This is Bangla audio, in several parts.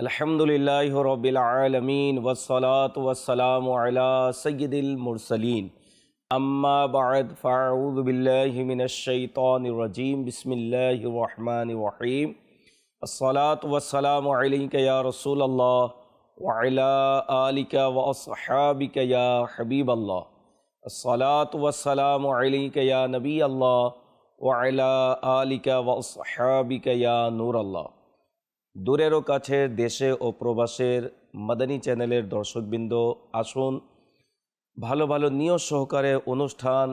الحمد للہ رب العالمین والصلاة والسلام علی سید المرسلین. اما بعد، فاعوذ باللہ من الشیطان الرجیم، بسم اللہ الرحمن الرحیم. الصلاة والسلام علیک یا رسول اللہ وعلا آلک واصحابک یا حبیب اللہ. الصلاة والسلام علیک یا نبی اللہ وعلا آلک واصحابک یا نور اللہ. দূরেরও কাছের কাছে দেশে ও প্রবাসের মাদানী চ্যানেলের দর্শকবৃন্দ, আসুন ভালো ভালো নিয়ম সহকারে অনুষ্ঠান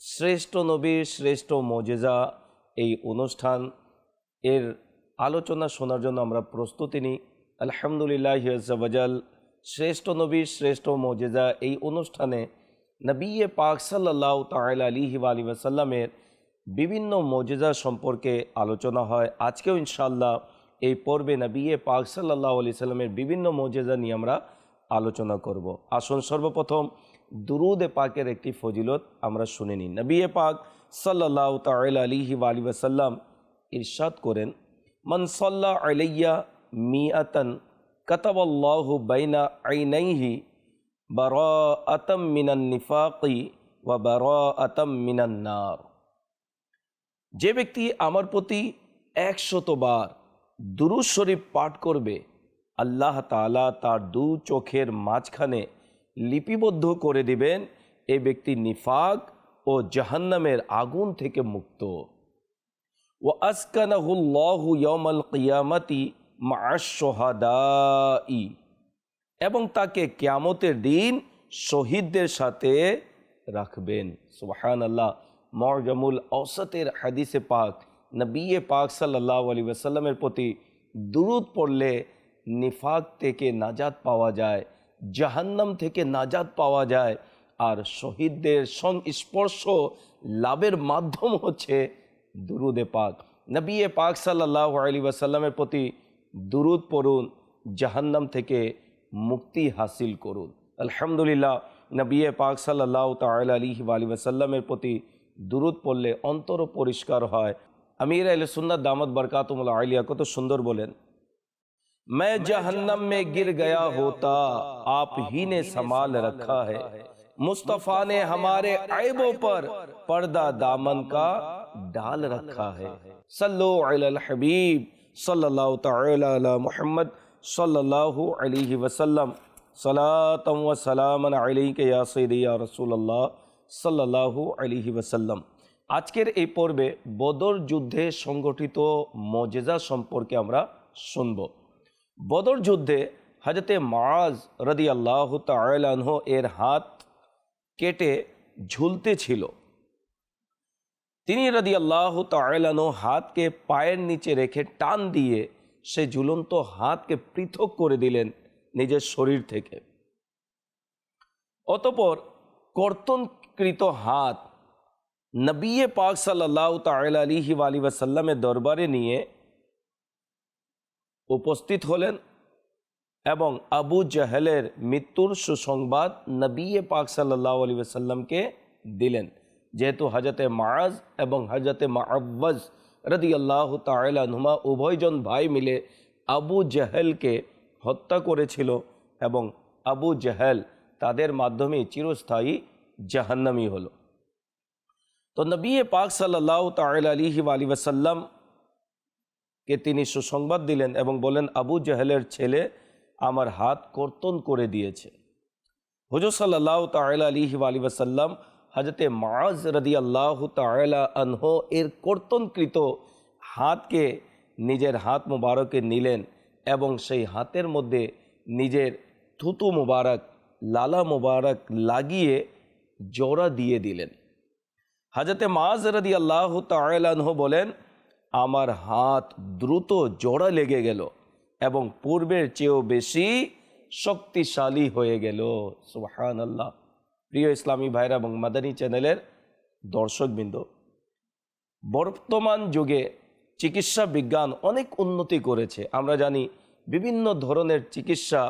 শ্রেষ্ঠ নবীর শ্রেষ্ঠ মজেজা, এই অনুষ্ঠান এর আলোচনা শোনার জন্য আমরা প্রস্তুতি নিই। আলহামদুলিল্লাহ হিয়াজাল শ্রেষ্ঠ নবীর শ্রেষ্ঠ মজেজা এই অনুষ্ঠানে নবিয়ে পাক সাল্লাহ তাল আলিহি আলী সাল্লামের বিভিন্ন মজেজা সম্পর্কে আলোচনা হয়। আজকেও ইনশাল্লাহ এই পর্বে নবিয়ে পাক সাল্লাহ আলি সাল্লামের বিভিন্ন মজেজা নিয়ে আমরা আলোচনা করব। আসুন সর্বপ্রথম দুরুদে পাকের একটি ফজিলত আমরা শুনে নিই। নবিয়ে পাক সাল্লাহ তাল আলিহি আলী ওয়াসাল্লাম ইরশাদ করেন মনসল্লা আলাইয়া মিয়াতন কতবল্লাহু বাইনা আইনাইহি বারা আতম মিনান নিফাকি ওয়া বারা আতম মিনান নার। যে ব্যক্তি আমার প্রতি একশতবার দুরুজ শরীফ পাঠ করবে, আল্লাহ তালা তার দু চোখের মাঝখানে লিপিবদ্ধ করে দিবেন এ ব্যক্তি নিফাক ও জাহান্নামের আগুন থেকে মুক্ত। ও আসকানাহুল্লাহু কিয়ামতি মাশোহাদাই এবং তাকে কিয়ামতের দিন শহীদদের সাথে রাখবেন। সুবাহান আল্লাহ মরজামুল ঔসতের হাদিসে পাক নবিয়ে পাক সাল্লাহ আলী ওয়াসাল্লামের প্রতি দুরুদ পড়লে নিফাক থেকে নাজাত পাওয়া যায় জাহান্নাম থেকে নাজাত পাওয়া যায় আর শহীদদের সংস্পর্শ লাভের মাধ্যম হচ্ছে দুরুদে পাক নবিয়ে পাক সাল্লাহ আলী ওয়াসাল্লামের প্রতি দুরুদ পড়ুন জাহান্নাম থেকে মুক্তি হাসিল করুন আলহামদুলিল্লাহ নবিয়ে পাক সাল্লাহ তাল আলী আলী ওয়াসাল্লামের প্রতি দুরুদ পড়লে অন্তর পরিষ্কার হয় امیر اہل سنت دامت برکاتم العالیہ کو تو سندر بولیں میں جہنم میں گر گیا ہوتا آپ ہی نے سنبھال رکھا ہے۔ مصطفیٰ نے ہمارے عیبوں پر پردہ دامن کا ڈال رکھا ہے۔ صلو علی الحبیب صلی اللہ تعالی علی محمد صلی اللہ علیہ وسلم۔ صلاة و سلام علیہ یا سیدی یا رسول اللہ صلی اللہ علیہ وسلم۔ আজকের এই পর্বে বদর যুদ্ধে সংগঠিত মজেজা সম্পর্কে আমরা শুনব। বদর যুদ্ধে হাজরতে মাজ রদি আল্লাহ তালাহ এর হাত কেটে ঝুলতে ছিল। তিনি রদি আল্লাহ তালাহ হাতকে পায়ের নিচে রেখে টান দিয়ে সে ঝুলন্ত হাতকে পৃথক করে দিলেন নিজের শরীর থেকে। অতপর কর্তনকৃত হাত নবিয়ে পাক সাল্লাহ তাল আলী ওয়াসাল্লামের দরবারে নিয়ে উপস্থিত হলেন এবং আবু জাহেলের মৃত্যুর সুসংবাদ নবিয়ে পাক সাল্লাহ আলী ওয়াসাল্লামকে দিলেন। যেহেতু হজরতে মাজ এবং হজরতে মাআব্বাজ রদি আল্লাহ তালুমা উভয়জন ভাই মিলে আবু জাহেলকে হত্যা করেছিল এবং আবু জাহেল তাদের মাধ্যমে চিরস্থায়ী জাহান্নামি হলো। তো নবী পাক সাল্লাহ তাল আলিহি আলী ওয়াসাল্লামকে তিনি সুসংবাদ দিলেন এবং বলেন আবু জাহেলের ছেলে আমার হাত কর্তন করে দিয়েছে। হুজুর সাল্লাহ তাল আলিহি আলী ওয়াসাল্লাম হাজরতে মাজ রদি আল্লাহ তালা আনহ এর কর্তনকৃত হাতকে নিজের হাত মুবারকে নিলেন এবং সেই হাতের মধ্যে নিজের থুতু মুবারক, লালা মুবারক লাগিয়ে জোড়া দিয়ে দিলেন। হাজরতে মাজরদি আল্লাহ তালাহ বলেন, আমার হাত দ্রুত জোড়া লেগে গেল এবং পূর্বের চেয়েও বেশি শক্তিশালী হয়ে গেল। সুহান আল্লাহ প্রিয় ইসলামী ভাইরা এবং মাদানী চ্যানেলের দর্শকবৃন্দ, বর্তমান যুগে চিকিৎসা বিজ্ঞান অনেক উন্নতি করেছে। আমরা জানি বিভিন্ন ধরনের চিকিৎসা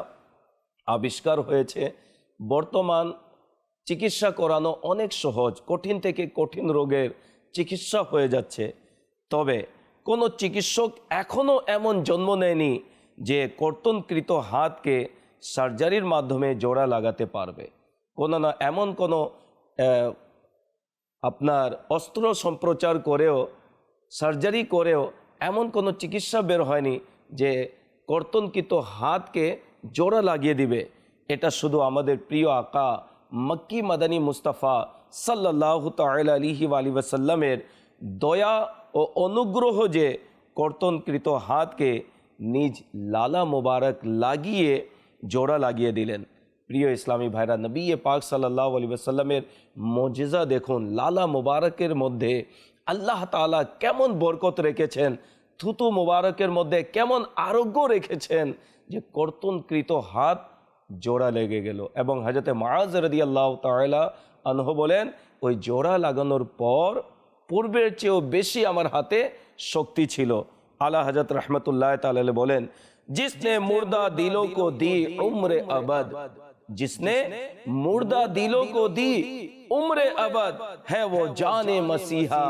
আবিষ্কার হয়েছে। বর্তমান চিকিৎসা করানো অনেক সহজ, কঠিন থেকে কঠিন রোগের চিকিৎসা হয়ে যাচ্ছে। তবে কোনো চিকিৎসক এখনও এমন জন্ম নেয়নি যে কর্তনকৃত হাতকে সার্জারির মাধ্যমে জোড়া লাগাতে পারবে। কোনো না এমন কোনো আপনার অস্ত্র সম্প্রচার করেও, সার্জারি করেও এমন কোনো চিকিৎসা বের হয়নি যে কর্তনকৃত হাতকে জোড়া লাগিয়ে দিবে। এটা শুধু আমাদের প্রিয় আকা মক্কি মাদানী মুস্তাফা সাল্লাহ তাল আলিহি আলী ওয়াসাল্লামের দয়া ও অনুগ্রহ যে কর্তনকৃত হাতকে নিজ লালা মোবারক লাগিয়ে, জোড়া লাগিয়ে দিলেন। প্রিয় ইসলামী ভাইরা, নবী পাক সাল্লাহ আলী সাল্লামের মজেজা দেখুন, লালা মোবারকের মধ্যে আল্লাহ তাআলা কেমন বরকত রেখেছেন, থুতু মোবারকের মধ্যে কেমন আরোগ্য রেখেছেন যে কর্তনকৃত হাত জোড়া লেগে গেল এবং হাজরতে মারাজ রদি আল্লাহ তালা আনহ বলেন ওই জোড়া লাগানোর পর পূর্বের চেয়েও বেশি আমার হাতে শক্তি ছিল আলা হজরত রহমতুল্লাহ তাল বলেন जिसने मुर्दा दिलों को दी उम्र अबद जिसने मुर्दा दिलों को दी उम्र अबद है वो जाने मसीहा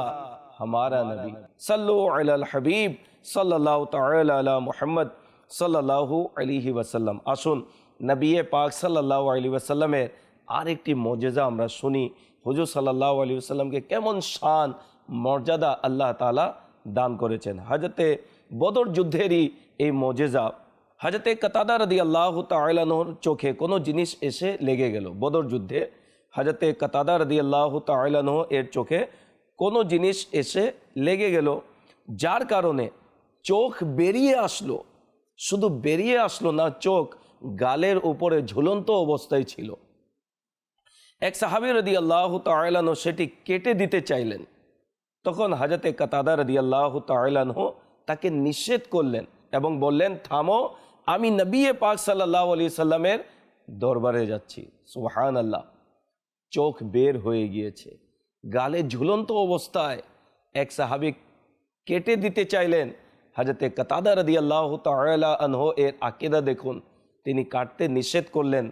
हमारा नबी सल्लु अलल हबीब सल्लल्लाहु ताला अला मुहम्मद সাল্লাল্লাহু আলাইহি ওয়াসাল্লাম আসুন নবী পাক সাল্লাল্লাহু আলাইহি ওয়াসাল্লামের আরেকটি মজেজা আমরা শুনি। হুজুর সাল্লাল্লাহু আলাইহি ওয়াসাল্লামকে কেমন শান, মর্যাদা আল্লাহ তাআলা দান করেছেন। হাজরতে বদর যুদ্ধেরই এই মজেজা হাজরতে কাতাদা রদি আল্লাহ তালানোর চোখে কোনো জিনিস এসে লেগে গেল বদর যুদ্ধে। হাজরতে কাতাদা রদি আল্লাহ তালানো এর চোখে কোনো জিনিস এসে লেগে গেল, যার কারণে চোখ বেরিয়ে আসলো। শুধু বেরিয়ে আসলো না, চোখ গালের উপরে ঝুলন্ত অবস্থায় ছিল। এক সাহাবি রদি আল্লাহ তালানো সেটি কেটে দিতে চাইলেন। তখন হাজরতে কাতাদা রদি আল্লাহ তালানহ তাকে নিষেধ করলেন এবং বললেন, থামো, আমি নবিয়ে পাক সাল্লাহ আলি সাল্লামের দরবারে যাচ্ছি। সুহান আল্লাহ চোখ বের হয়ে গিয়েছে। গালে ঝুলন্ত অবস্থায় এক সাহাবি কেটে দিতে চাইলেন। হাজরতে কাতাদা রদি আল্লাহ তালা আনহ এর আকেদা দেখুন। তিনি কাটতে নিষেধ করলেন।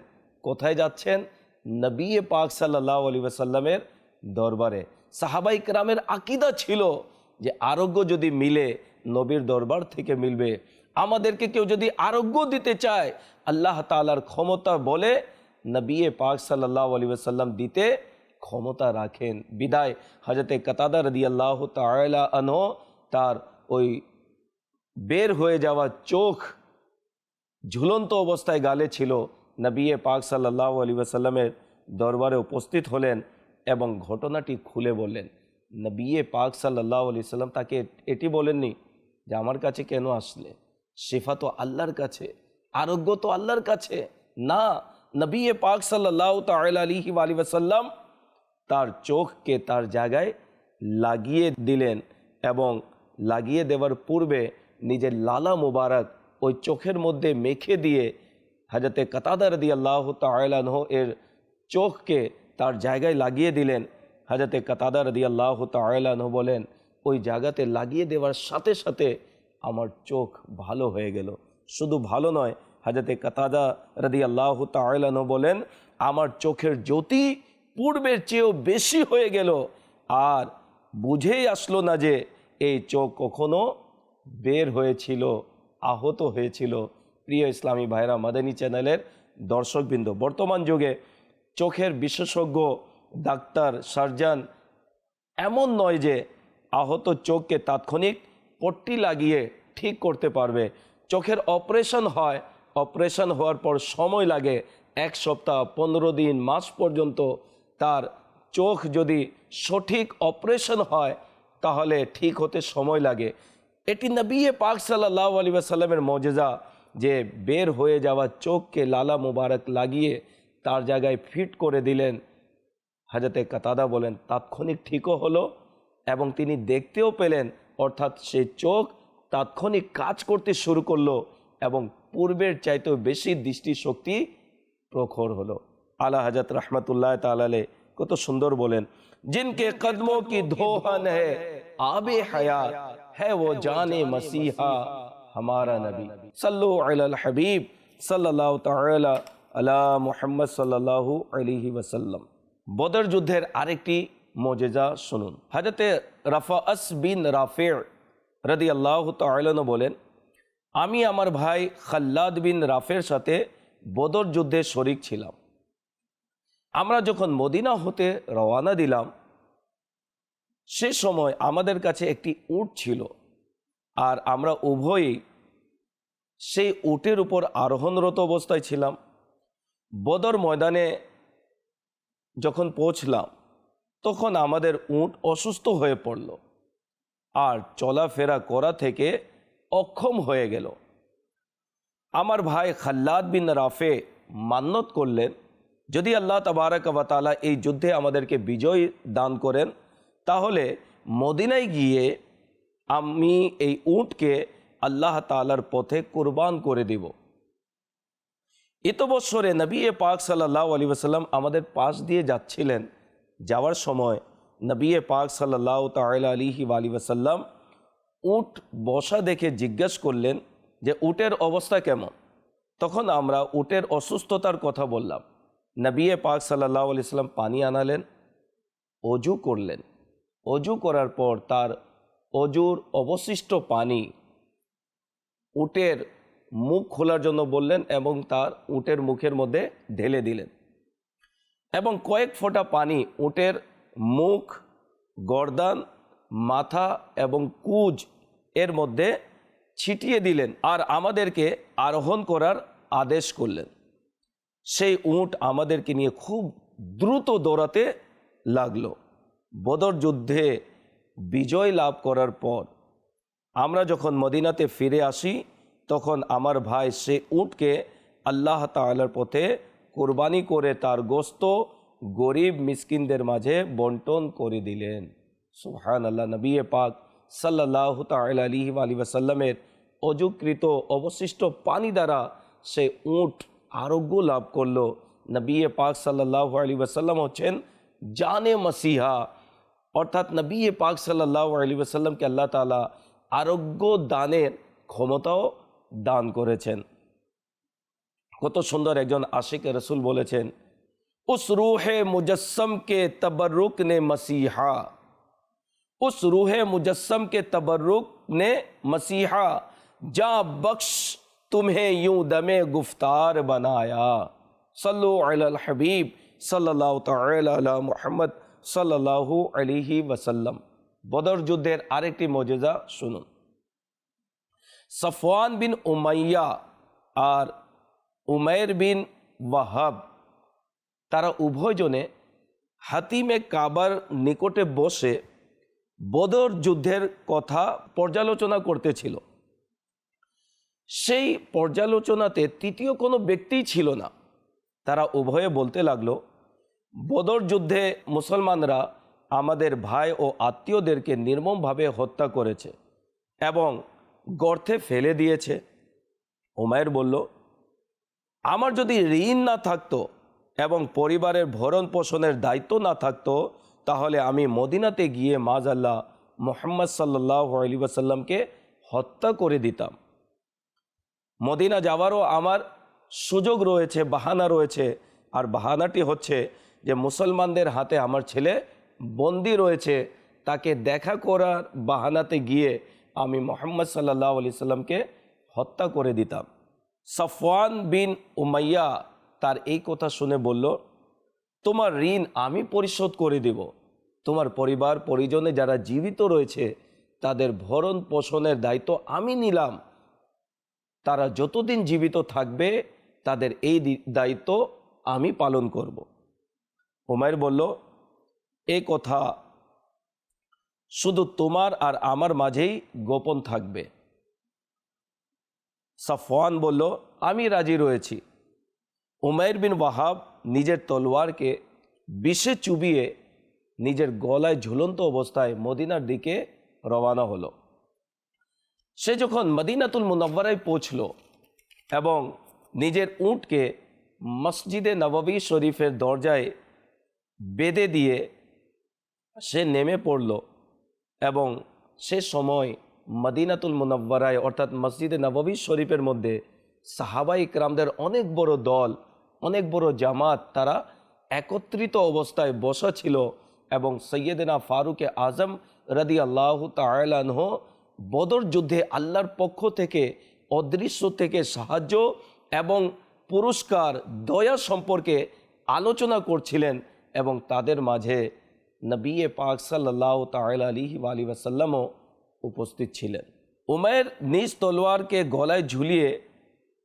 কোথায় যাচ্ছেন? নবিয়ে পাক সাল্লাহ আলী সাল্লামের দরবারে। সাহাবাই কেরামের আকিদা ছিল যে আরোগ্য যদি মিলে, নবীর দরবার থেকে মিলবে। আমাদেরকে কেউ যদি আরোগ্য দিতে চায়, আল্লাহ তালার ক্ষমতা বলে নবিয়ে পাক সাল্লাহ আলী সাল্লাম দিতে ক্ষমতা রাখেন। বিদায় হজরতে কাতাদা রদি আল্লাহ তালা আনহ তার ওই বের হয়ে যাওয়া চোখ ঝুলন্ত অবস্থায় গালে ছিল নবিয়ে পাক সাল্লাহ আলী সাল্লামের দরবারে উপস্থিত হলেন এবং ঘটনাটি খুলে বললেন। নবিয়ে পাক সাল্লাহ আলি সাল্লাম তাকে এটি বলেননি যে, আমার কাছে কেন আসলে? শেফা তো আল্লাহর কাছে, আরোগ্য তো আল্লাহর কাছে। না নবিয়ে পাক সাল্লাহ তাল আলিহি আলী সাল্লাম তার চোখকে তার জায়গায় লাগিয়ে দিলেন এবং লাগিয়ে দেওয়ার পূর্বে নিজের লালা মুবারক ওই চোখের মধ্যে মেখে দিয়ে হাজরতে কাতাদার দি আল্লাহ তালাহ এর চোখকে তার জায়গায় লাগিয়ে দিলেন। হাজরতে কাতাদার দি আল্লাহ তালাহ বলেন, ওই জায়গাতে লাগিয়ে দেওয়ার সাথে সাথে আমার চোখ ভালো হয়ে গেল। শুধু ভালো নয় হাজরতে কাতাদা রদি আল্লাহ তালাহ বলেন, আমার চোখের জ্যোতি পূর্বের চেয়েও বেশি হয়ে গেল। আর বুঝেই আসলো না যে এই চোখ কখনো বের হয়েছিল। আহত হয়েছিল। প্রিয় ইসলামী ভাইরা মাদানী চ্যানেলের দর্শকবৃন্দ, বর্তমান যুগে চোখের বিশেষজ্ঞ ডাক্তার সার্জন এমন নয় যে আহত চোখকে তাৎক্ষণিক পট্টি লাগিয়ে ঠিক করতে পারবে। চোখের অপারেশন হয়, অপারেশন হওয়ার পর সময় লাগে এক সপ্তাহ, পনেরো দিন, মাস পর্যন্ত। তার চোখ যদি সঠিক অপারেশন হয়, তাহলে ঠিক হতে সময় লাগে। এটি নবিয়ে পাক সাল্লাহ আলী সাল্লামের মজেজা যে বের হয়ে যাওয়া চোখকে লালা মুবারক লাগিয়ে তার জায়গায় ফিট করে দিলেন। হাজরতে কাতাদা বলেন, তাৎক্ষণিক ঠিকও হলো এবং তিনি দেখতেও পেলেন, অর্থাৎ সে চোখ তাৎক্ষণিক কাজ করতে শুরু করল এবং পূর্বের চাইতেও বেশি দৃষ্টিশক্তি প্রখর হলো। আলা হজরত রহমতুল্লাহ তালালে কত সুন্দর বলেন জিনকে কদমো কি ধোহন হে আবে হায়াত মসিহা হামারা নবী সাল্লু আলাল হাবিব সাল্লাল্লাহু তাআলা আলা বদর যুদ্ধের আরেকটি মজেজা শুনুন হজরতে রাফাস বিন রাফে রদি আল্লাহ তালন বলেন আমি আমার ভাই খাল্লাদ বিন রাফের সাথে বদর যুদ্ধে শরিক ছিলাম। আমরা যখন মদিনা হতে রওয়ানা দিলাম, সে সময় আমাদের কাছে একটি উট ছিল আর আমরা উভয়ই সেই উটের উপর আরোহণরত অবস্থায় ছিলাম। বদর ময়দানে যখন পৌঁছলাম, তখন আমাদের উট অসুস্থ হয়ে পড়ল আর চলাফেরা করা থেকে অক্ষম হয়ে গেল। আমার ভাই খাল্লাদ বিন রাফে মান্যত করলেন যদি আল্লাহ তবারক তালা এই যুদ্ধে আমাদেরকে বিজয় দান করেন, তাহলে মদিনায় গিয়ে আমি এই উটকে আল্লাহ তালার পথে কোরবান করে দিব। ইতবৎসরে নবী এ পাক সাল্লাহ আলী ওসাল্লাম আমাদের পাশ দিয়ে যাচ্ছিলেন। যাওয়ার সময় নবী এ পাক সাল্লাহ তাল আলিহি আলী ওসাল্লাম উট বসা দেখে জিজ্ঞেস করলেন যে, উটের অবস্থা কেমন? তখন আমরা উটের অসুস্থতার কথা বললাম। নবী পাক সাল্লাহ আলি সাল্লাম পানি আনালেন, অজু করলেন। অজু করার পর তার অজুর অবশিষ্ট পানি উটের মুখ খোলার জন্য বললেন এবং তার উটের মুখের মধ্যে ঢেলে দিলেন। এবং কয়েক ফোঁটা পানি উটের মুখ, গর্দান, মাথা এবং কুজ এর মধ্যে ছিটিয়ে দিলেন আর আমাদেরকে আরোহণ করার আদেশ করলেন। সেই উট আমাদেরকে নিয়ে খুব দ্রুত দৌড়াতে লাগল। বদর যুদ্ধে বিজয় লাভ করার পর আমরা যখন মদিনাতে ফিরে আসি, তখন আমার ভাই সে উটকে আল্লাহ তালার পথে কোরবানি করে তার গোস্ত গরিব মিসকিনদের মাঝে বন্টন করে দিলেন। সুহান আল্লাহ নবী পাক সাল্লাহ তাল আলী আলী ওয়াসাল্লামের অযুকৃত অবশিষ্ট পানি দ্বারা সে উট আরোগ্য লাভ করলো নবী পাক সাল্লাহ আলী ওয়াসাল্লাম হচ্ছেন জানে মসিহা অর্থাৎ নবী পাক সাল্লাহ আলী ওসাল্লামকে আল্লাহ তালা আরোগ্য দানের ক্ষমতাও দান করেছেন কত সুন্দর একজন আশিক রসুল বলেছেন উস রুহে মুজস্সম কে তবরুক নে মসিহা उस रूह मुजस्सम के तबर्रुक ने मसीहा जा बख्श तुम्हें यूं दमे गुफ्तार बनाया सल्लु अलल हबीब সাল্লাহ তালা মোহাম্মদ সাল্লাহু আলিহি ওয়াসাল্লাম বদর যুদ্ধের আরেকটি মজেজা শুনুন সফওয়ান বিন উমাইয়া আর উমের বিন ওয়াহাব তারা উভয়জনে হাতিমে কাবার নিকটে বসে বদর যুদ্ধের কথা পর্যালোচনা করতেছিল সেই পর্যালোচনাতে তৃতীয় কোনো ব্যক্তিই ছিল না। তারা উভয়ে বলতে লাগল, বদর যুদ্ধে মুসলমানরা আমাদের ভাই ও আত্মীয়দেরকে নির্মমভাবে হত্যা করেছে এবং গর্তে ফেলে দিয়েছে। ওমায়ের বলল, আমার যদি ঋণ না থাকতো এবং পরিবারের ভরণ পোষণের দায়িত্ব না থাকতো, তাহলে আমি মদিনাতে গিয়ে মাজ আল্লাহ মোহাম্মদ সাল্লাহ আলী ওয়াসাল্লামকে হত্যা করে দিতাম। মদিনা যাওয়ারও আমার সুযোগ রয়েছে, বাহানা রয়েছে। আর বাহানাটি হচ্ছে যে মুসলমানদের হাতে আমার ছেলে বন্দি রয়েছে, তাকে দেখা করার বাহানাতে গিয়ে আমি মোহাম্মদ সাল্লাহ আলি সাল্লামকে হত্যা করে দিতাম। সফওয়ান বিন উমাইয়া তার এই কথা শুনে বলল, তোমার ঋণ আমি পরিশোধ করে দেব। তোমার পরিবার, পরিজনে যারা জীবিত রয়েছে, তাদের ভরণ পোষণের দায়িত্ব আমি নিলাম। তারা যতদিন জীবিত থাকবে, তাদের এই দায়িত্ব আমি পালন করব। ওমায়ের বলল, এ কথা শুধু তোমার আর আমার মাঝেই গোপন থাকবে। সাফওয়ান বলল, আমি রাজি রয়েছি। উমায়ের বিন ওয়াহাব নিজের তলোয়ারকে বিষে চুবিয়ে নিজের গলায় ঝুলন্ত অবস্থায় মদিনার দিকে রওয়ানা হলো। সে যখন মদিনাতুল মুনব্বরায় পৌঁছল এবং নিজের উঁটকে মসজিদে নবাবী শরীফের দরজায় বেঁধে দিয়ে সে নেমে পড়ল এবং সে সময় মদিনাতুল মুনব্বরায় অর্থাৎ মসজিদে নবাবী শরীফের মধ্যে সাহাবাই ইকরামদের অনেক বড় দল, অনেক বড় জামাত তারা একত্রিত অবস্থায় বসা ছিল এবং সৈয়দিনা ফারুকে আজম রদি আল্লাহ তালাহ বদর যুদ্ধে আল্লাহর পক্ষ থেকে অদৃশ্য থেকে সাহায্য এবং পুরস্কার, দয়া সম্পর্কে আলোচনা করছিলেন এবং তাদের মাঝে নবী পাক সাল্লাহ তাল আলী আলী ওয়াসাল্লামও উপস্থিত ছিলেন। উমায়ের নিজ তলোয়ারকে গলায় ঝুলিয়ে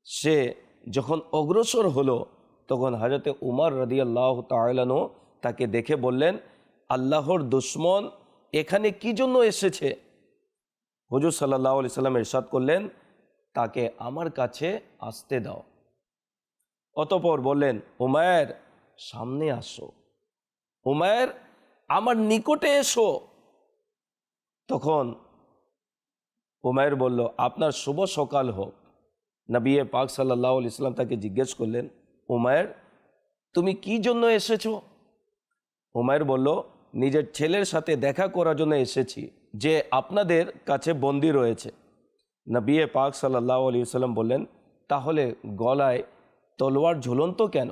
সে যখন অগ্রসর হলো, তখন হাজরতে উমর রদিয়াল্লাহ তালানো তাকে দেখে বললেন, আল্লাহর দুশ্মন এখানে কি জন্য এসেছে? হুজুর সাল্লাহ আলি সাল্লাম ইরশাদ করলেন, তাকে আমার কাছে আসতে দাও। অতপর বললেন, উমায়ের সামনে আসো। উমায়ের, আমার নিকটে এসো। তখন উমায়ের বলল, আপনার শুভ সকাল হোক। নবিয়ে পাক সাল্লাহ ইসলাম তাকে জিজ্ঞেস করলেন, উমায়ের, তুমি কি জন্য এসেছ? উমায়ের বলল নিজের ছেলের সাথে দেখা করার জন্য এসেছি, যে আপনাদের কাছে বন্দি রয়েছে। নবী পাক সাল্লাহ আলী সাল্লাম বললেন, তাহলে গলায় তলোয়ার ঝুলন্ত কেন?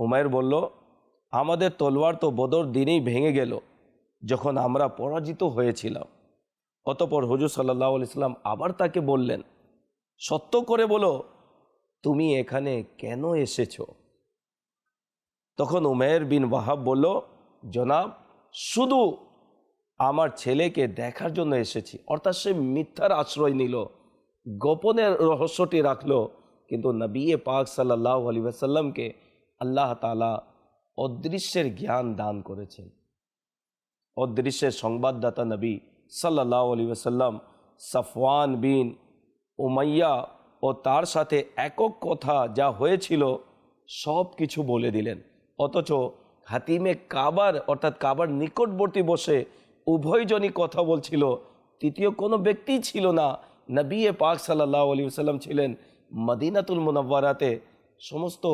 উমায়ের বলল, আমাদের তলোয়ার তো বদর দিনেই ভেঙে গেল, যখন আমরা পরাজিত হয়েছিলাম। অতপর হুজুর সাল্লাহ ইসলাম আবার তাকে বললেন, সত্য করে বলো, তুমি এখানে কেন এসেছ? তখন উমের বিন ওয়াহাব বলল জনাব, শুধু আমার ছেলেকে দেখার জন্য এসেছি। অর্থাৎ সে মিথ্যার আশ্রয় নিল গোপনের রহস্যটি রাখল, কিন্তু নবী পাক সাল্লাহ আলী আসাল্লামকে আল্লাহ তালা অদৃশ্যের জ্ঞান দান করেছেন। অদৃশ্যের সংবাদদাতা নবী সাল্লাহ আলী আসাল্লাম সাফওয়ান বিন উমাইয়া ও তার সাথে একক কথা যা হয়েছিল সব কিছু বলে দিলেন। অথচ হাতিমে কাবার, অর্থাৎ কাবার নিকটবর্তী বসে উভয়জনই কথা বলছিল। তৃতীয় কোনো ব্যক্তি ছিল না। নবী পাক সাল্লাহ আলী সাল্লাম ছিলেন মদিনাতুল মুনাব্বারাতে সমস্ত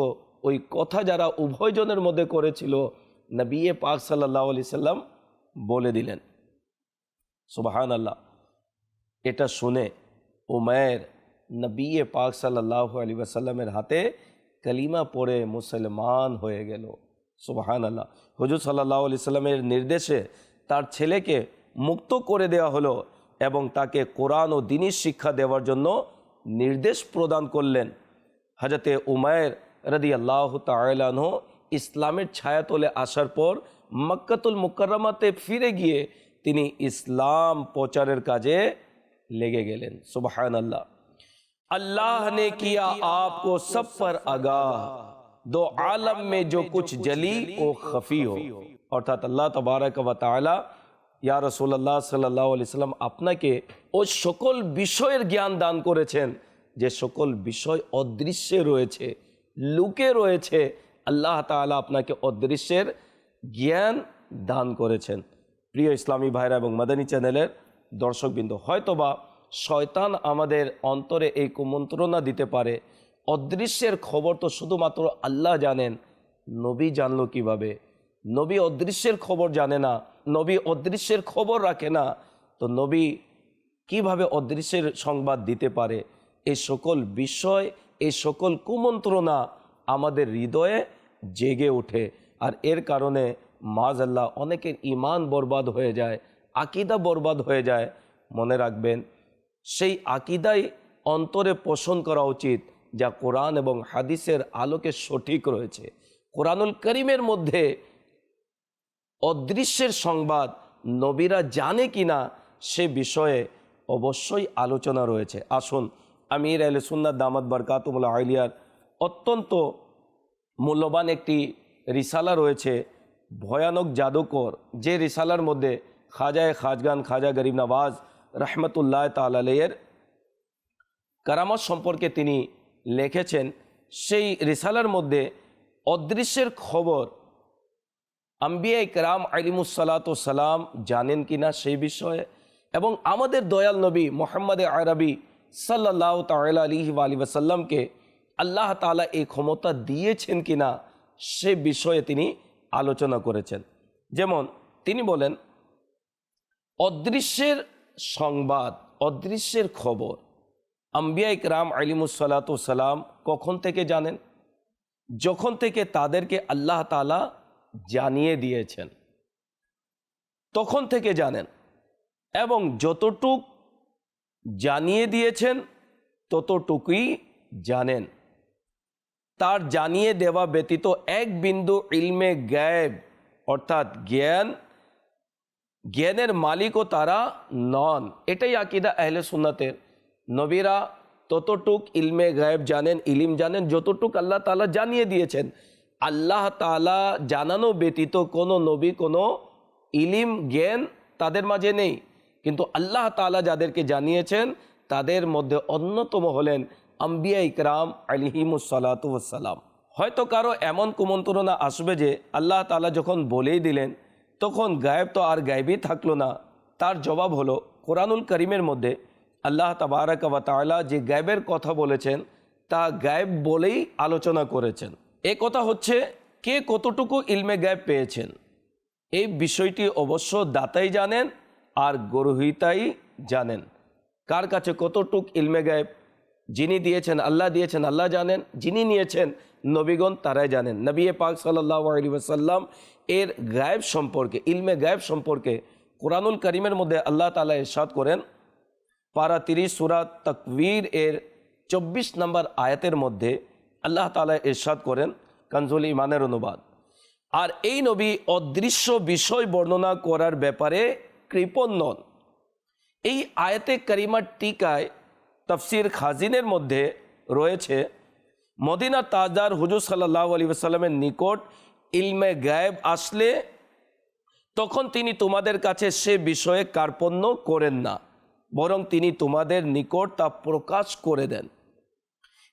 ওই কথা যারা উভয়জনের মধ্যে করেছিল, নবী পাক সাল্লাহ আলি সাল্লাম বলে দিলেন। সুবাহান আল্লাহ এটা শুনে উমের নবী পাক সাল্লাহ আলী ওয়াসাল্লামের হাতে কালিমা পড়ে মুসলমান হয়ে গেল। সুবাহান আল্লাহ হজুর সাল্লাহ আলি সাল্লামের নির্দেশে তার ছেলেকে মুক্ত করে দেওয়া হলো এবং তাকে কোরআন ও দিনী শিক্ষা দেওয়ার জন্য নির্দেশ প্রদান করলেন। হাজতে উমায়ের রদি আল্লাহ তালাহ ইসলামের ছায়াতলে আসার পর মক্কাতুল মুকরমাতে ফিরে গিয়ে তিনি ইসলাম প্রচারের কাজে লেগে গেলেন। সুবাহান আল্লাহ আল্লাহ নে কিয়া আপকো সব আগাহ। दो आलम में जो कुछ जली ও খফি हो অর্থাৎ আল্লাহ তবারক ওয়া তাআলা ইয়া রাসূলুল্লাহ সাল্লাল্লাহু আলাইহি সাল্লাম আপনাকে ও সকল বিষয়ের জ্ঞান দান করেছেন যে সকল বিষয় অদৃশ্যে রয়েছে লুকে রয়েছে আল্লাহ তাআলা আপনাকে অদৃশ্যের জ্ঞান দান করেছেন প্রিয় ইসলামী ভাইরা এবং মাদানী চ্যানেলের দর্শকবৃন্দ হয়তোবা শয়তান আমাদের অন্তরে এই কুমন্ত্রণা দিতে পারে অদৃশ্যের খবর তো শুধুমাত্র আল্লাহ জানেন, নবী জানলো কীভাবে? নবী অদৃশ্যের খবর জানে না, নবী অদৃশ্যের খবর রাখে না, তো নবী কীভাবে অদৃশ্যের সংবাদ দিতে পারে? এই সকল বিষয় এই সকল কুমন্ত্রণা আমাদের হৃদয়ে জেগে ওঠে। আর এর কারণে মাজ আল্লাহ অনেকের ইমান বরবাদ হয়ে যায়, আকিদা বরবাদ হয়ে যায়। মনে রাখবেন, সেই আকিদাই অন্তরে পোষণ করা উচিত। যা কোরআন এবং হাদিসের আলোকে সঠিক রয়েছে। কোরআনুল করিমের মধ্যে অদৃশ্যের সংবাদ নবীরা জানে কিনা সে বিষয়ে অবশ্যই আলোচনা রয়েছে। আসুন, আমির আল সুন্নাত দামাদ বরকাতুমুল্লা আলিয়ার অত্যন্ত মূল্যবান একটি রিসালা রয়েছে, ভয়ানক জাদুকর, যে রিসালার মধ্যে খাজায় খাজগান খাজা গরিব নওয়াজ রহমতুল্লাহ তালের কারামত সম্পর্কে তিনি লিখেছেন, সেই রিসালার মধ্যে অদৃশ্যের খবর আম্বিয়া ইকরাম সালাম জানেন কিনা সেই বিষয়ে এবং আমাদের দয়াল নবী মোহাম্মদ আরবি সাল্লাহ তাল আলী আলী ওসাল্লামকে আল্লাহ তালা এই ক্ষমতা দিয়েছেন কিনা সে বিষয়ে তিনি আলোচনা করেছেন। যেমন তিনি বলেন, অদৃশ্যের সংবাদ, অদৃশ্যের খবর আম্বিয়া ইকরাম সালাম কখন থেকে জানেন? যখন থেকে তাদেরকে আল্লাহ তালা জানিয়ে দিয়েছেন। তখন থেকে জানেন এবং যতটুক জানিয়ে দিয়েছেন, ততটুকুই জানেন। তার জানিয়ে দেওয়া ব্যতীত এক বিন্দু ইলমে গায়েব, অর্থাৎ জ্ঞান, জ্ঞানের মালিকও তারা নন। এটাই আকিদা আহলে সুন্নাতের। নবীরা ততটুক ইলমে গায়েব জানেন, ইলিম জানেন, যতটুক আল্লাহ তালা জানিয়ে দিয়েছেন। আল্লাহ তালা জানানো ব্যতীত কোনো নবী, কোনো ইলিম, জ্ঞান তাদের মাঝে নেই। কিন্তু আল্লাহ তালা যাদেরকে জানিয়েছেন, তাদের মধ্যে অন্যতম হলেন আম্বিয়া ইকরাম আলিহিমুসালাতাম হয়তো কারও এমন কুমন্ত্রণা আসবে যে আল্লাহ তালা যখন বলেই দিলেন, তখন গায়েব তো আর গায়েবই থাকল না। তার জবাব হলো, কোরআনুল করিমের মধ্যে আল্লাহ তাবারাক ওয়া তাআলা যে গায়েবের কথা বলেছেন, তা গায়েব বলেই আলোচনা করেছেন। এ কথা হচ্ছে, কে কতটুকু ইলমে গায়েব পেয়েছেন? এই বিষয়টি অবশ্য দাতাই জানেন আর গরহিতাই জানেন। কার কাছে কতটুক ইলমে গায়েব? যিনি দিয়েছেন, আল্লাহ দিয়েছেন, আল্লাহ জানেন। যিনি নিয়েছেন, নবীগণ তারাই জানেন। নবী পাক সাল্লাহ আলী এর গায়েব সম্পর্কে, ইলমে গায়েব সম্পর্কে কোরআনুল করিমের মধ্যে আল্লাহ তালা ইরশাদ করেন পারা তিরিশ সুরা তকবীর এর চব্বিশ নম্বর আয়াতের মধ্যে আল্লাহ তালা ইরশাদ করেন, কানজুল ইমানের অনুবাদ। আর এই নবী অদৃশ্য বিষয় বর্ণনা করার ব্যাপারে কৃপণ নন। এই আয়াতে করিমার টিকায় তফসির খাজিনের মধ্যে রয়েছে, মদিনা তাজদার হুজুর সাল্লাহ আলী সাল্লামের নিকট ইলমে গায়েব আসলে তখন তিনি তোমাদের কাছে সে বিষয়ে কার্পণ্য করেন না। বরং তিনি তোমাদের নিকট তা প্রকাশ করে দেন।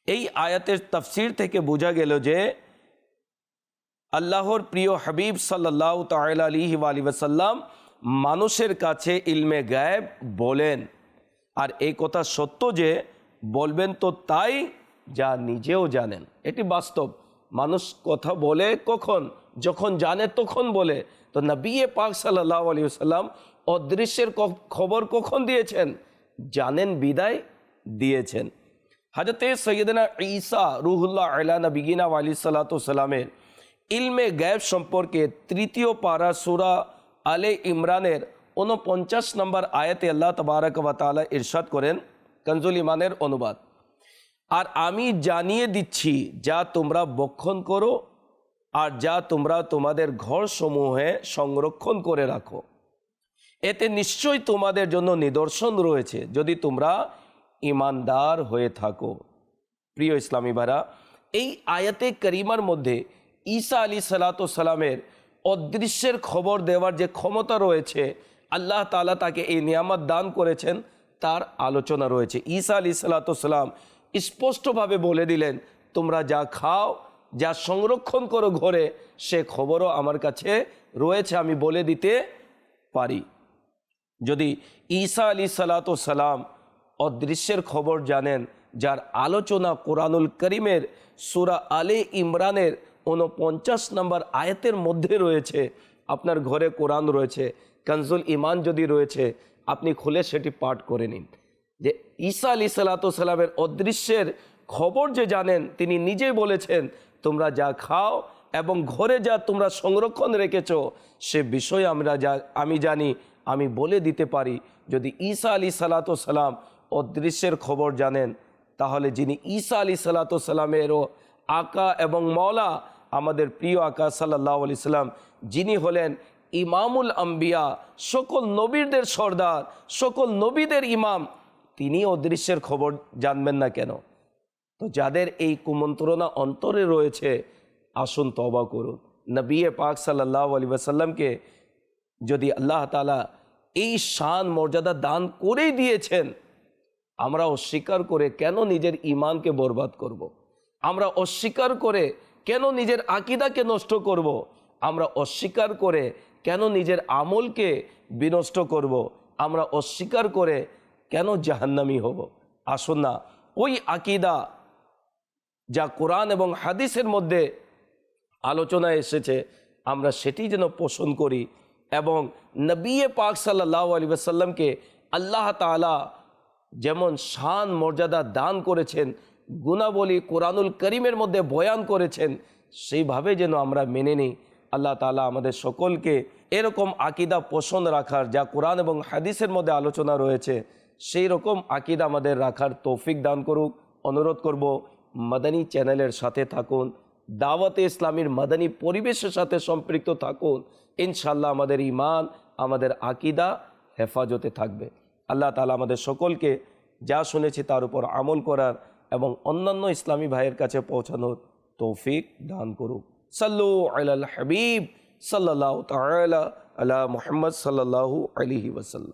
এই আয়াতের তফসির থেকে বোঝা গেল যে আল্লাহর প্রিয় হাবিব সাল্লাহ তাল আলী মানুষের কাছে ইলমে গায়েব বলেন। আর এই কথা সত্য যে বলবেন তো তাই যা নিজেও জানেন। এটি বাস্তব। মানুষ কথা বলে কখন, যখন জানে তখন বলে। তো নবী পাক সাল্লাহ আলী সাল্লাম অদৃশ্যের খবর কখন দিয়েছেন? জানেন বিদায় দিয়েছেন। হাজরতে সৈয়দনা ঈসা রুহুল্লাহ আলা নবীনা আলী সাল্লাতামের ইলমে গায়েব সম্পর্কে তৃতীয় পারা সুরা আলে ইমরানের উনপঞ্চাশ নম্বর আয়াতে আল্লাহ তবারক ওয়া তাআলা ইরশাদ করেন, কনজুল ইমানের অনুবাদ। আর আমি জানিয়ে দিচ্ছি, যা তোমরা বক্ষণ করো আর যা তোমরা তোমাদের ঘর সমূহে সংরক্ষণ করে রাখো। এতে নিশ্চয়ই তোমাদের জন্য নিদর্শন রয়েছে, যদি তোমরা ইমানদার হয়ে থাকো। প্রিয় ইসলামী ভাইরা, এই আয়াতে করিমার মধ্যে ঈসা আলী সালামের অদৃশ্যের খবর দেওয়ার যে ক্ষমতা রয়েছে, আল্লাহ তালা তাকে এই নিয়ামত দান করেছেন, তার আলোচনা রয়েছে। ঈসা আলী সালাতাম স্পষ্টভাবে বলে দিলেন, তোমরা যা খাও, যা সংরক্ষণ করো ঘরে, সে খবরও আমার কাছে রয়েছে, আমি বলে দিতে পারি। যদি ঈসা আলী সালাত সালাম অদৃশ্যের খবর জানেন, যার আলোচনা কোরআনুল করিমের সুরা আলে ইমরানের উনপঞ্চাশ নম্বর আয়াতের মধ্যে রয়েছে, আপনার ঘরে কোরআন রয়েছে, কনজুল ইমান যদি রয়েছে, আপনি খুলে সেটি পাঠ করে নিন। যে ঈসা আলী সালাতামের অদৃশ্যের খবর যে জানেন, তিনি নিজেই বলেছেন, তোমরা যা খাও এবং ঘরে যা তোমরা সংরক্ষণ রেখেছ, সে বিষয়ে আমরা যা, আমি জানি আমি বলে দিতে পারি, যদি ঈসা আলী সালাতাম অদৃশ্যের খবর জানেন, তাহলে যিনি ঈসা আলী সালাতামেরও আকা এবং মওলা, আমাদের প্রিয় আকা সাল্লাহ আলি সাল্লাম যিনি হলেন ইমামুল আম্বিয়া, সকল নবীরদের সর্দার, সকল নবীদের ইমাম তিনি অদৃশ্যের খবর জানবেন না কেন? তো যাদের এই কুমন্ত্রণা অন্তরে রয়েছে, আসুন তবা করুন। নবী পাক সাল্লাহ আলী ওয়াসাল্লামকে যদি আল্লাহ তালা এই শান মর্যাদা দান করেই দিয়েছেন আমরা অস্বীকার করে কেন নিজের ইমানকে বরবাদ করব। আমরা অস্বীকার করে কেন নিজের আকিদাকে নষ্ট করব। আমরা অস্বীকার করে কেন নিজের আমলকে বিনষ্ট করব। আমরা অস্বীকার করে কেন জাহান্নামি হব আসুন না, ওই আকিদা যা কোরআন এবং হাদিসের মধ্যে আলোচনায় এসেছে, আমরা সেটি যেন পোষণ করি এবং নবিয়ে পাক সাল্লাহ আলী সাল্লামকে আল্লাহ তালা যেমন শান, মর্যাদা দান করেছেন, গুণাবলী কোরআনুল করিমের মধ্যে বয়ান করেছেন, সেইভাবে যেন আমরা মেনে নিই। আল্লাহ তালা আমাদের সকলকে এরকম আকিদা পোষণ রাখার, যা কোরআন এবং হাদিসের মধ্যে আলোচনা রয়েছে সেই রকম আকিদা আমাদের রাখার তৌফিক দান করুক। অনুরোধ করব, মাদানী চ্যানেলের সাথে থাকুন, দাওয়াতে ইসলামীর মাদানী পরিবেশের সাথে সম্পৃক্ত থাকুন ইনশাল্লাহ আমাদের ইমান আমাদের আকিদা হেফাজতে থাকবে। আল্লাহ তালা আমাদের সকলকে যা শুনেছি তার উপর আমল করার এবং অন্যান্য ইসলামী ভাইয়ের কাছে পৌঁছানোর তৌফিক দান করুক। সাল্লু আল হাবিব সাল্লাহ তালা আলা মোহাম্মদ সাল্লাহু আলিহি ওয়াসাল্লাম।